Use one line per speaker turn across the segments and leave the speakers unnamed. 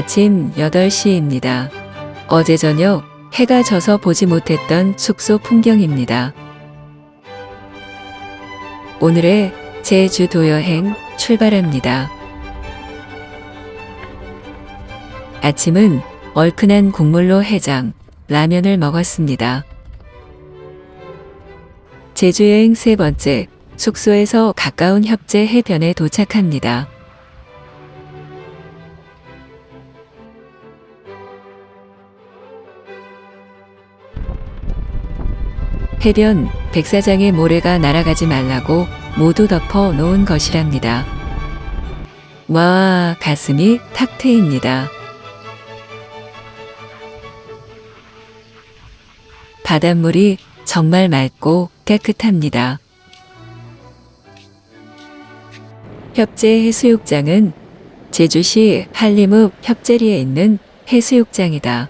아침 8시입니다. 어제 저녁 해가 져서 보지 못했던 숙소 풍경입니다. 오늘의 제주도 여행 출발합니다. 아침은 얼큰한 국물로 해장, 라면을 먹었습니다. 제주 여행 세 번째, 숙소에서 가까운 협재 해변에 도착합니다. 해변 백사장의 모래가 날아가지 말라고 모두 덮어 놓은 것이랍니다. 와, 가슴이 탁 트입니다. 바닷물이 정말 맑고 깨끗합니다. 협재 해수욕장은 제주시 한림읍 협재리에 있는 해수욕장이다.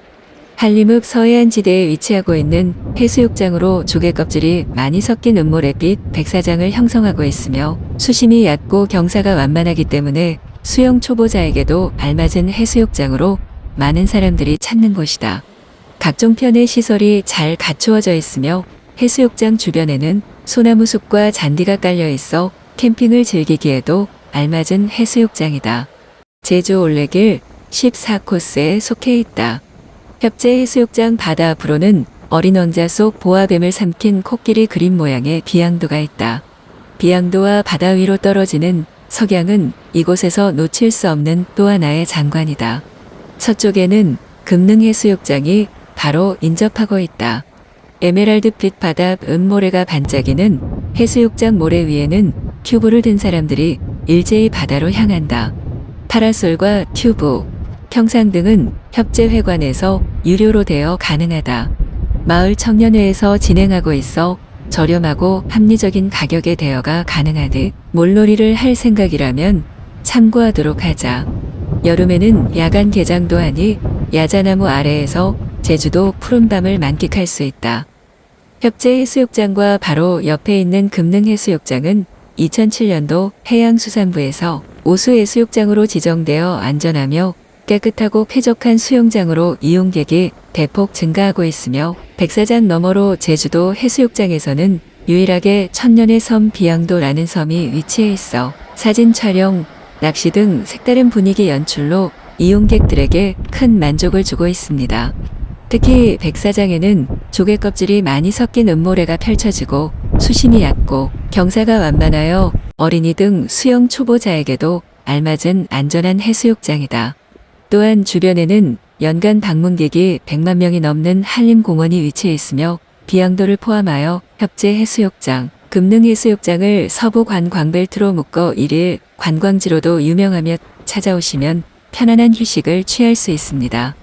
한림읍 서해안 지대에 위치하고 있는 해수욕장으로 조개 껍질이 많이 섞인 은모래 빛 백사장을 형성하고 있으며 수심이 얕고 경사가 완만하기 때문에 수영 초보자에게도 알맞은 해수욕장으로 많은 사람들이 찾는 곳이다. 각종 편의 시설이 잘 갖추어져 있으며 해수욕장 주변에는 소나무 숲과 잔디가 깔려 있어 캠핑을 즐기기에도 알맞은 해수욕장이다. 제주 올레길 14코스에 속해 있다. 협재 해수욕장 바다 앞으로는 어린 왕자 속 보아뱀을 삼킨 코끼리 그림 모양의 비양도가 있다. 비양도와 바다 위로 떨어지는 석양은 이곳에서 놓칠 수 없는 또 하나의 장관이다. 서쪽에는 금능 해수욕장이 바로 인접하고 있다. 에메랄드빛 바다 은모래가 반짝이는 해수욕장 모래 위에는 튜브를 든 사람들이 일제히 바다로 향한다. 파라솔과 튜브, 평상 등은 협재회관에서 유료로 되어 가능하다. 마을 청년회에서 진행하고 있어 저렴하고 합리적인 가격의 대여가 가능하듯 몰놀이를 할 생각이라면 참고하도록 하자. 여름에는 야간 개장도 하니 야자나무 아래에서 제주도 푸른밤을 만끽할 수 있다. 협재 해수욕장과 바로 옆에 있는 금능 해수욕장은 2007년도 해양수산부에서 오수 해수욕장으로 지정되어 안전하며 깨끗하고 쾌적한 수영장으로 이용객이 대폭 증가하고 있으며 백사장 너머로 제주도 해수욕장에서는 유일하게 천년의 섬 비양도라는 섬이 위치해 있어 사진 촬영, 낚시 등 색다른 분위기 연출로 이용객들에게 큰 만족을 주고 있습니다. 특히 백사장에는 조개 껍질이 많이 섞인 은모래가 펼쳐지고 수심이 얕고 경사가 완만하여 어린이 등 수영 초보자에게도 알맞은 안전한 해수욕장이다. 또한 주변에는 연간 방문객이 100만 명이 넘는 한림공원이 위치해 있으며 비양도를 포함하여 협재 해수욕장, 금능 해수욕장을 서부 관광벨트로 묶어 일일 관광지로도 유명하며 찾아오시면 편안한 휴식을 취할 수 있습니다.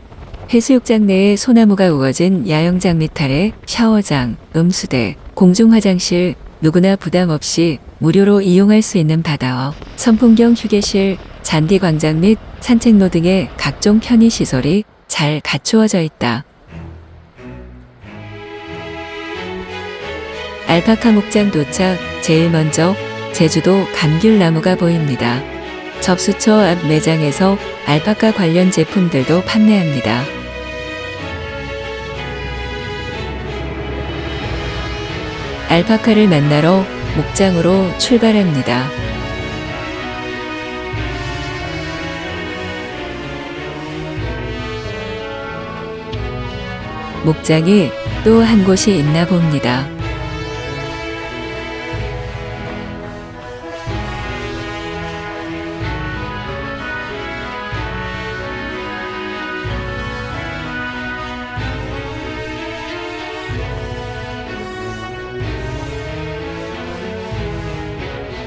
해수욕장 내에 소나무가 우거진 야영장 밑아래 샤워장, 음수대, 공중화장실, 누구나 부담 없이 무료로 이용할 수 있는 바다어, 선풍경 휴게실, 잔디 광장 및 산책로 등의 각종 편의 시설이 잘 갖추어져 있다. 알파카 목장 도착, 제일 먼저 제주도 감귤나무가 보입니다. 접수처 앞 매장에서 알파카 관련 제품들도 판매합니다. 알파카를 만나러 목장으로 출발합니다. 목장이 또 한 곳이 있나 봅니다.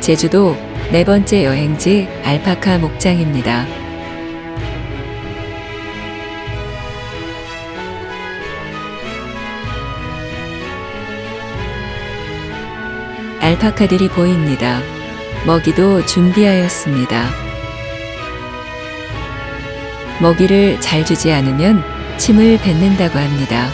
제주도 네 번째 여행지 알파카 목장입니다. 알파카들이 보입니다. 먹이도 준비하였습니다. 먹이를 잘 주지 않으면 침을 뱉는다고 합니다.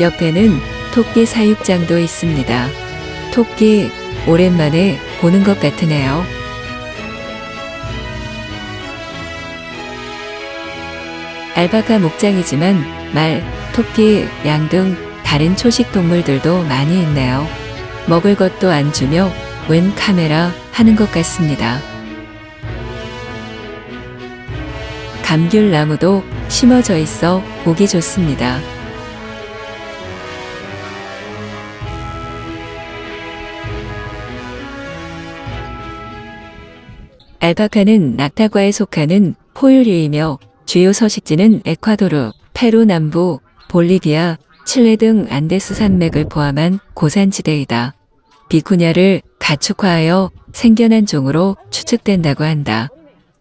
옆에는 토끼 사육장도 있습니다. 토끼 오랜만에 보는 것 같으네요. 알파카 목장이지만 말, 토끼, 양 등 다른 초식 동물들도 많이 있네요. 먹을 것도 안 주며 웬 카메라 하는 것 같습니다. 감귤 나무도 심어져 있어 보기 좋습니다. 알파카는 낙타과에 속하는 포유류이며 주요 서식지는 에콰도르, 페루 남부, 볼리비아, 칠레 등 안데스 산맥을 포함한 고산지대이다. 비쿠냐를 가축화하여 생겨난 종으로 추측된다고 한다.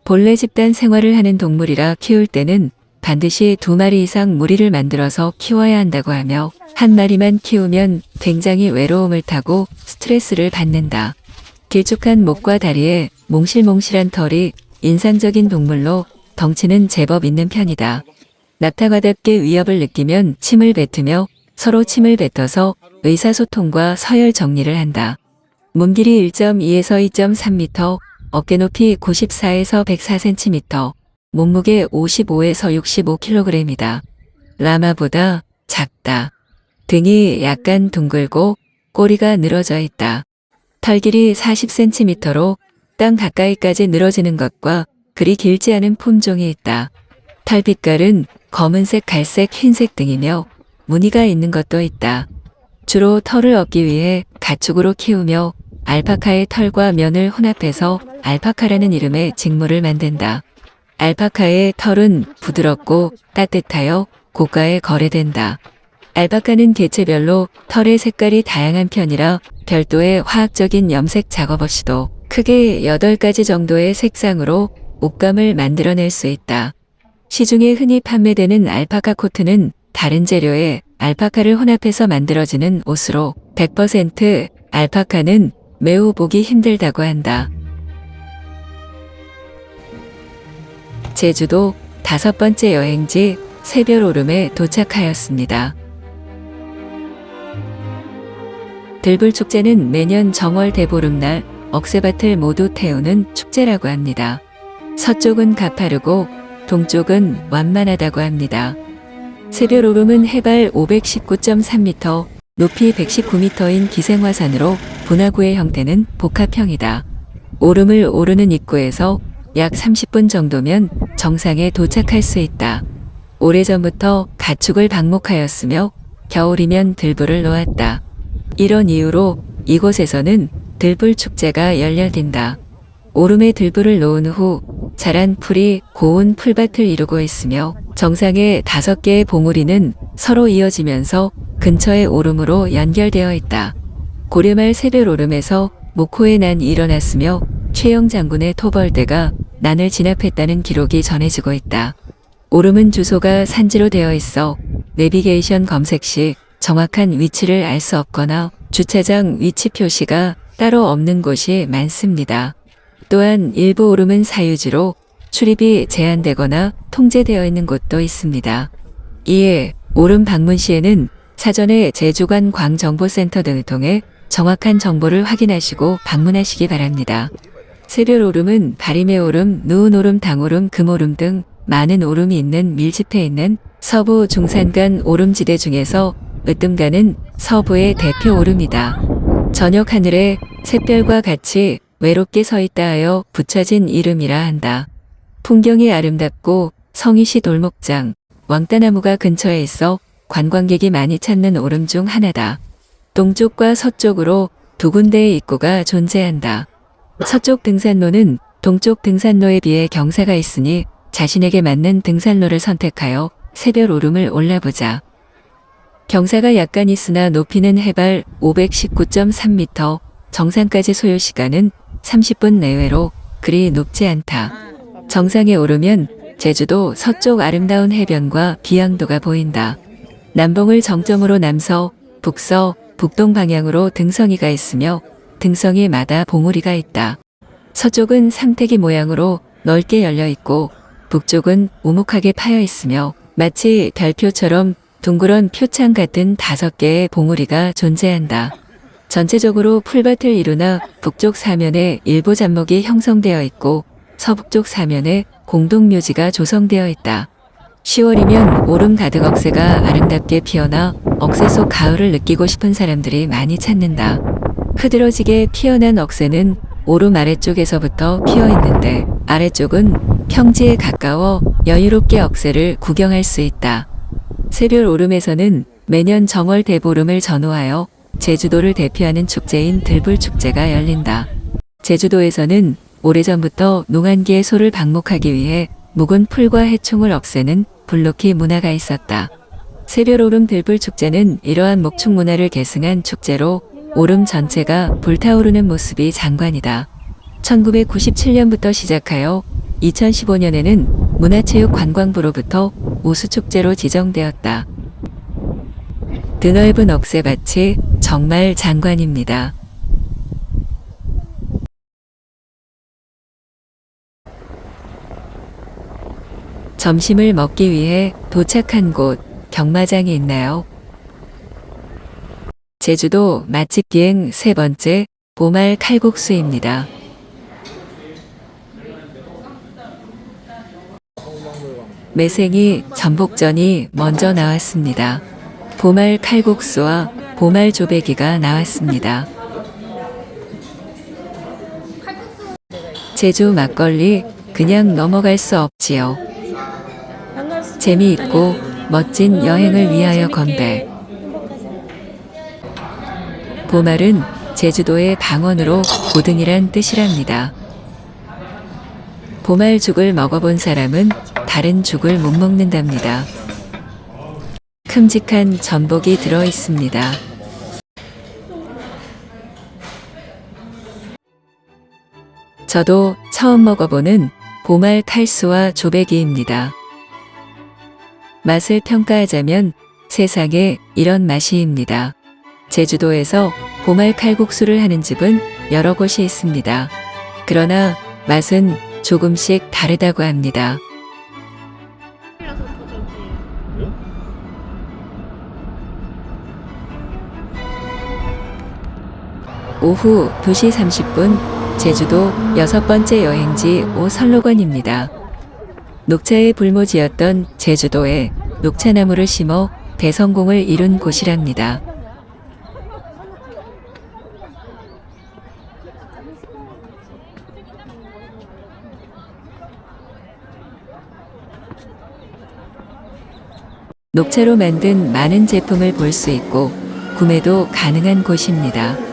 본래 집단 생활을 하는 동물이라 키울 때는 반드시 두 마리 이상 무리를 만들어서 키워야 한다고 하며 한 마리만 키우면 굉장히 외로움을 타고 스트레스를 받는다. 길쭉한 목과 다리에 몽실몽실한 털이 인상적인 동물로 덩치는 제법 있는 편이다. 낙타과답게 위협을 느끼면 침을 뱉으며 서로 침을 뱉어서 의사소통과 서열 정리를 한다. 몸길이 1.2에서 2.3m, 어깨 높이 94에서 104cm, 몸무게 55에서 65kg이다. 라마보다 작다. 등이 약간 둥글고 꼬리가 늘어져 있다. 털 길이 40cm로 땅 가까이까지 늘어지는 것과 그리 길지 않은 품종이 있다. 털 빛깔은 검은색, 갈색, 흰색 등이며 무늬가 있는 것도 있다. 주로 털을 얻기 위해 가축으로 키우며 알파카의 털과 면을 혼합해서 알파카라는 이름의 직물을 만든다. 알파카의 털은 부드럽고 따뜻하여 고가에 거래된다. 알파카는 개체별로 털의 색깔이 다양한 편이라 별도의 화학적인 염색 작업 없이도 크게 8가지 정도의 색상으로 옷감을 만들어낼 수 있다. 시중에 흔히 판매되는 알파카 코트는 다른 재료에 알파카를 혼합해서 만들어지는 옷으로 100% 알파카는 매우 보기 힘들다고 한다. 제주도 다섯 번째 여행지 새별 오름에 도착하였습니다. 들불 축제는 매년 정월 대보름날 억새밭을 모두 태우는 축제라고 합니다. 서쪽은 가파르고 동쪽은 완만하다고 합니다. 새별 오름은 해발 519.3m, 높이 119m인 기생화산으로 분화구의 형태는 복합형이다. 오름을 오르는 입구에서 약 30분 정도면 정상에 도착할 수 있다. 오래전부터 가축을 방목하였으며 겨울이면 들불을 놓았다. 이런 이유로 이곳에서는 들불 축제가 열려진다. 오름에 들불을 놓은 후 자란 풀이 고운 풀밭을 이루고 있으며 정상에 다섯 개의 봉우리는 서로 이어지면서 근처의 오름으로 연결되어 있다. 고려말 새별 오름에서 목호의 난이 일어났으며 최영 장군의 토벌대가 난을 진압했다는 기록이 전해지고 있다. 오름은 주소가 산지로 되어 있어 내비게이션 검색 시 정확한 위치를 알 수 없거나 주차장 위치 표시가 따로 없는 곳이 많습니다. 또한 일부 오름은 사유지로 출입이 제한되거나 통제되어 있는 곳도 있습니다. 이에 오름 방문 시에는 사전에 제주관 광정보센터 등을 통해 정확한 정보를 확인하시고 방문하시기 바랍니다. 새별 오름은 바리메 오름, 누운 오름, 당오름, 금오름 등 많은 오름이 있는 밀집해 있는 서부 중산간 오름지대 중에서 으뜸가는 서부의 대표 오름이다. 저녁 하늘에 샛별과 같이 외롭게 서 있다 하여 붙여진 이름이라 한다. 풍경이 아름답고 성이시 돌목장, 왕따나무가 근처에 있어 관광객이 많이 찾는 오름 중 하나다. 동쪽과 서쪽으로 두 군데의 입구가 존재한다. 서쪽 등산로는 동쪽 등산로에 비해 경사가 있으니 자신에게 맞는 등산로를 선택하여 새별 오름을 올라보자. 경사가 약간 있으나 높이는 해발 519.3m, 정상까지 소요 시간은 30분 내외로 그리 높지 않다. 정상에 오르면 제주도 서쪽 아름다운 해변과 비양도가 보인다. 남봉을 정점으로 남서, 북서, 북동 방향으로 등성이가 있으며 등성이마다 봉우리가 있다. 서쪽은 삼태기 모양으로 넓게 열려 있고 북쪽은 우묵하게 파여 있으며 마치 별표처럼 둥그런 표창 같은 다섯 개의 봉우리가 존재한다. 전체적으로 풀밭을 이루나 북쪽 사면에 일부 잡목이 형성되어 있고 서북쪽 사면에 공동묘지가 조성되어 있다. 10월이면 오름 가득 억새가 아름답게 피어나 억새 속 가을을 느끼고 싶은 사람들이 많이 찾는다. 흐드러지게 피어난 억새는 오름 아래쪽에서부터 피어 있는데 아래쪽은 평지에 가까워 여유롭게 억새를 구경할 수 있다. 새별 오름에서는 매년 정월 대보름을 전후하여 제주도를 대표하는 축제인 들불축제가 열린다. 제주도에서는 오래전부터 농한기의 소를 방목하기 위해 묵은 풀과 해충을 없애는 불로키 문화가 있었다. 새별오름 들불축제는 이러한 목축 문화를 계승한 축제로 오름 전체가 불타오르는 모습이 장관이다. 1997년부터 시작하여 2015년에는 문화체육관광부로부터 우수축제로 지정되었다. 드넓은 억새밭이 정말 장관입니다. 점심을 먹기 위해 도착한 곳 경마장이 있나요? 제주도 맛집 비행 세 번째 보말 칼국수입니다. 매생이 전복전이 먼저 나왔습니다. 보말 칼국수와 보말 조배기가 나왔습니다. 제주 막걸리 그냥 넘어갈 수 없지요. 재미있고 멋진 여행을 위하여 건배. 보말은 제주도의 방언으로 고등이란 뜻이랍니다. 보말죽을 먹어본 사람은 다른 죽을 못 먹는답니다. 큼직한 전복이 들어 있습니다. 저도 처음 먹어보는 보말 칼수와 조배기입니다. 맛을 평가하자면 세상에 이런 맛이입니다. 제주도에서 보말 칼국수를 하는 집은 여러 곳이 있습니다. 그러나 맛은 조금씩 다르다고 합니다. 오후 2시 30분 제주도 여섯 번째 여행지 오설로건입니다. 녹차의 불모지였던 제주도에 녹차나무를 심어 대성공을 이룬 곳이랍니다. 녹차로 만든 많은 제품을 볼 수 있고 구매도 가능한 곳입니다.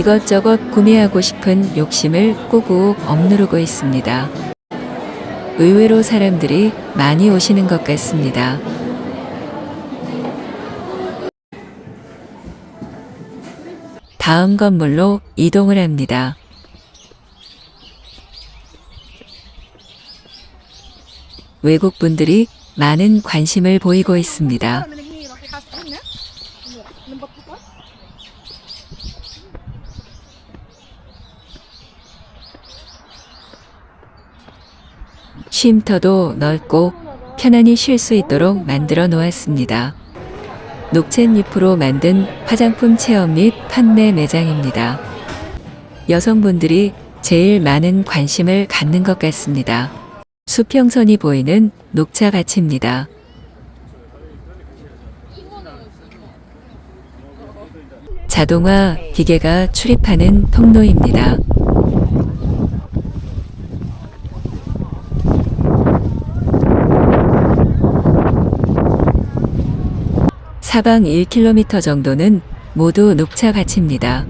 이것저것 구매하고 싶은 욕심을 꾹꾹 억누르고 있습니다. 의외로 사람들이 많이 오시는 것 같습니다. 다음 건물로 이동을 합니다. 외국 분들이 많은 관심을 보이고 있습니다. 쉼터도 넓고 편안히 쉴 수 있도록 만들어 놓았습니다. 녹찻잎으로 만든 화장품 체험 및 판매 매장입니다. 여성분들이 제일 많은 관심을 갖는 것 같습니다. 수평선이 보이는 녹차밭입니다. 자동화 기계가 출입하는 통로입니다. 사방 1km 정도는 모두 녹차 밭입니다.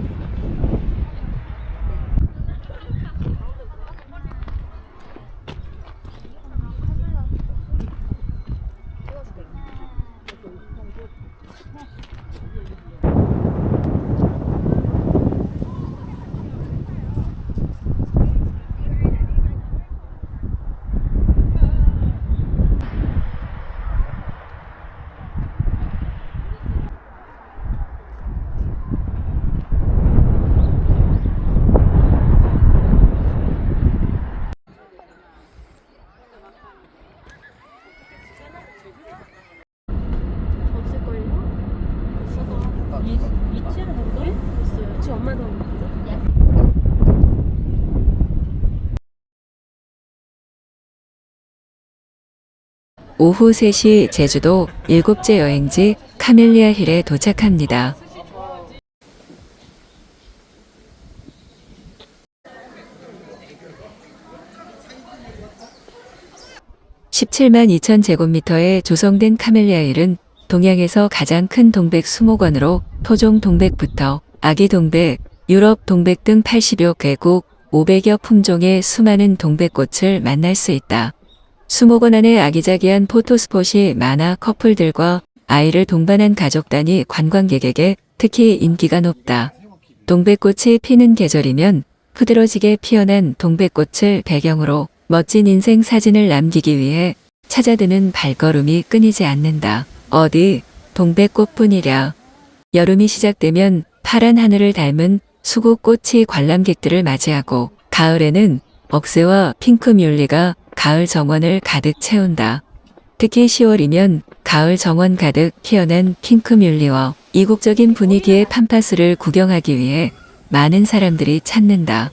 오후 3시 제주도 일곱째 여행지 카멜리아 힐에 도착합니다. (17만 2천 제곱미터의 조성된 카멜리아 힐은 동양에서 가장 큰 동백 수목원으로 토종 동백부터 아기 동백, 유럽 동백 등 80여 개국 500여 품종의 수많은 동백꽃을 만날 수 있다. 수목원 안에 아기자기한 포토스폿이 많아 커플들과 아이를 동반한 가족 단위 관광객에게 특히 인기가 높다. 동백꽃이 피는 계절이면 흐드러지게 피어난 동백꽃을 배경으로 멋진 인생 사진을 남기기 위해 찾아드는 발걸음이 끊이지 않는다. 어디 동백꽃뿐이랴. 여름이 시작되면 파란 하늘을 닮은 수국꽃이 관람객들을 맞이하고 가을에는 억새와 핑크뮬리가 가을 정원을 가득 채운다. 특히 10월이면 가을 정원 가득 피어난 핑크뮬리와 이국적인 분위기의 팜파스를 구경하기 위해 많은 사람들이 찾는다.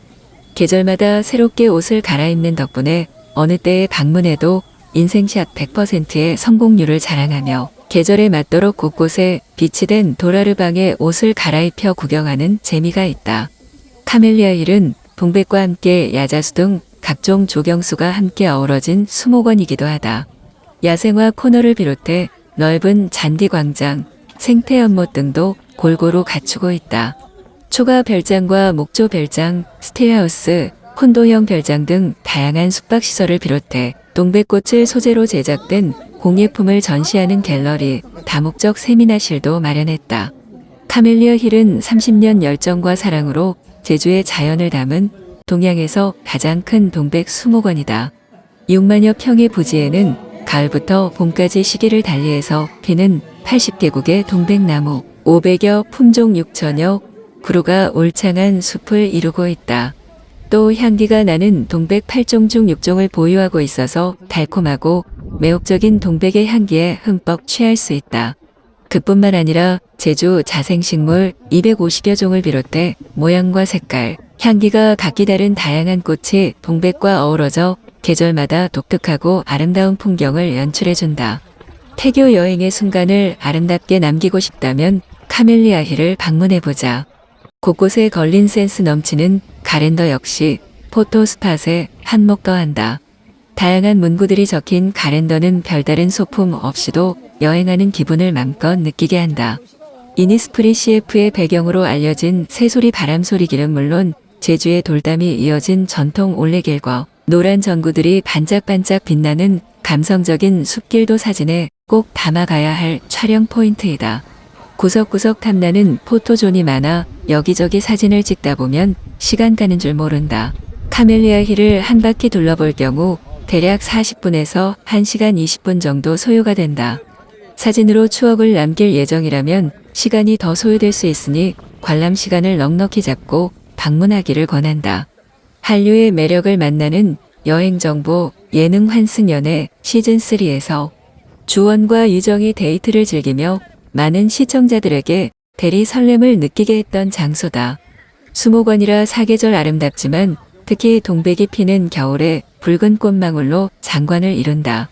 계절마다 새롭게 옷을 갈아입는 덕분에 어느 때에 방문해도 인생샷 100%의 성공률을 자랑하며 계절에 맞도록 곳곳에 비치된 도라르방에 옷을 갈아입혀 구경하는 재미가 있다. 카멜리아 힐은 동백과 함께 야자수 등 각종 조경수가 함께 어우러진 수목원이기도 하다. 야생화 코너를 비롯해 넓은 잔디 광장, 생태 연못 등도 골고루 갖추고 있다. 초가 별장과 목조 별장, 스틸하우스, 콘도형 별장 등 다양한 숙박시설을 비롯해 동백꽃을 소재로 제작된 공예품을 전시하는 갤러리, 다목적 세미나실도 마련했다. 카멜리아 힐은 30년 열정과 사랑으로 제주의 자연을 담은 동양에서 가장 큰 동백 수목원이다. 6만여 평의 부지에는 가을부터 봄까지 시기를 달리해서 피는 80개국의 동백나무, 500여 품종 6천여 그루가 올창한 숲을 이루고 있다. 또 향기가 나는 동백 8종 중 6종을 보유하고 있어서 달콤하고 매혹적인 동백의 향기에 흠뻑 취할 수 있다. 그뿐만 아니라 제주 자생식물 250여 종을 비롯해 모양과 색깔, 향기가 각기 다른 다양한 꽃이 동백과 어우러져 계절마다 독특하고 아름다운 풍경을 연출해준다. 태교 여행의 순간을 아름답게 남기고 싶다면 카멜리아 힐을 방문해보자. 곳곳에 걸린 센스 넘치는 가랜더 역시 포토스팟에 한몫 더한다. 다양한 문구들이 적힌 가랜더는 별다른 소품 없이도 여행하는 기분을 맘껏 느끼게 한다. 이니스프리 CF의 배경으로 알려진 새소리 바람소리길은 물론 제주의 돌담이 이어진 전통 올레길과 노란 전구들이 반짝반짝 빛나는 감성적인 숲길도 사진에 꼭 담아가야 할 촬영 포인트이다. 구석구석 탐나는 포토존이 많아 여기저기 사진을 찍다 보면 시간 가는 줄 모른다. 카멜리아 힐을 한 바퀴 둘러볼 경우 대략 40분에서 1시간 20분 정도 소요가 된다. 사진으로 추억을 남길 예정이라면 시간이 더 소요될 수 있으니 관람 시간을 넉넉히 잡고 방문하기를 권한다. 한류의 매력을 만나는 여행정보 예능 환승연애 시즌3에서 주원과 유정이 데이트를 즐기며 많은 시청자들에게 대리 설렘을 느끼게 했던 장소다. 수목원이라 사계절 아름답지만 특히 동백이 피는 겨울에 붉은 꽃망울로 장관을 이룬다.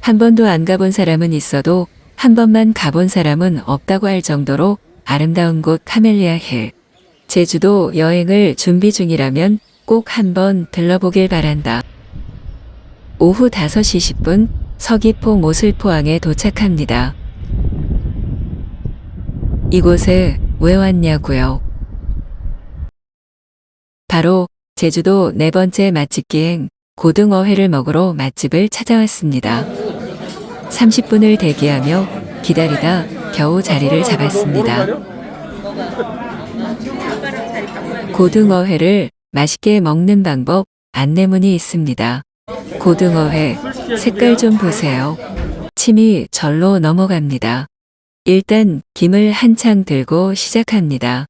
한 번도 안 가본 사람은 있어도 한 번만 가본 사람은 없다고 할 정도로 아름다운 곳 카멜리아 힐. 제주도 여행을 준비 중이라면 꼭 한번 들러보길 바란다. 오후 5시 10분 서귀포 모슬포항에 도착합니다. 이곳에 왜 왔냐고요? 바로 제주도 네 번째 맛집 기행 고등어회를 먹으러 맛집을 찾아왔습니다. 30분을 대기하며 기다리다 겨우 자리를 잡았습니다. 고등어회를 맛있게 먹는 방법 안내문이 있습니다. 고등어회 색깔 좀 보세요. 침이 절로 넘어갑니다. 일단 김을 한창 들고 시작합니다.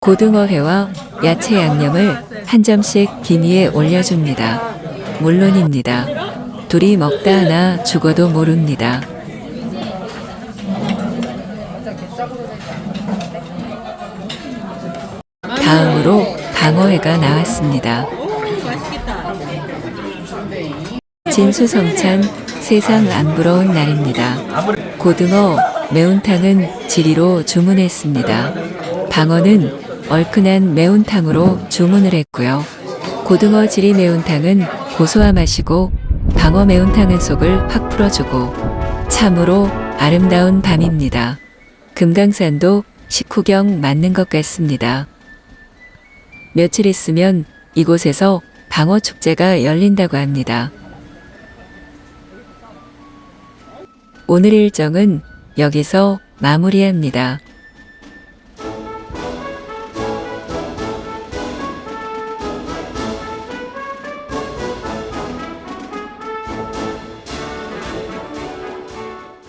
고등어회와 야채 양념을 한 점씩 김 위에 올려줍니다. 물론입니다. 둘이 먹다 하나 죽어도 모릅니다. 다음으로 방어회가 나왔습니다. 진수성찬 세상 안 부러운 날입니다. 고등어, 매운탕은 지리로 주문했습니다. 방어는 얼큰한 매운탕으로 주문을 했고요. 고등어 지리 매운탕은 고소한 맛이고 방어 매운탕은 속을 확 풀어주고 참으로 아름다운 밤입니다. 금강산도 식후경 맞는 것 같습니다. 며칠 있으면 이곳에서 방어 축제가 열린다고 합니다. 오늘 일정은 여기서 마무리합니다.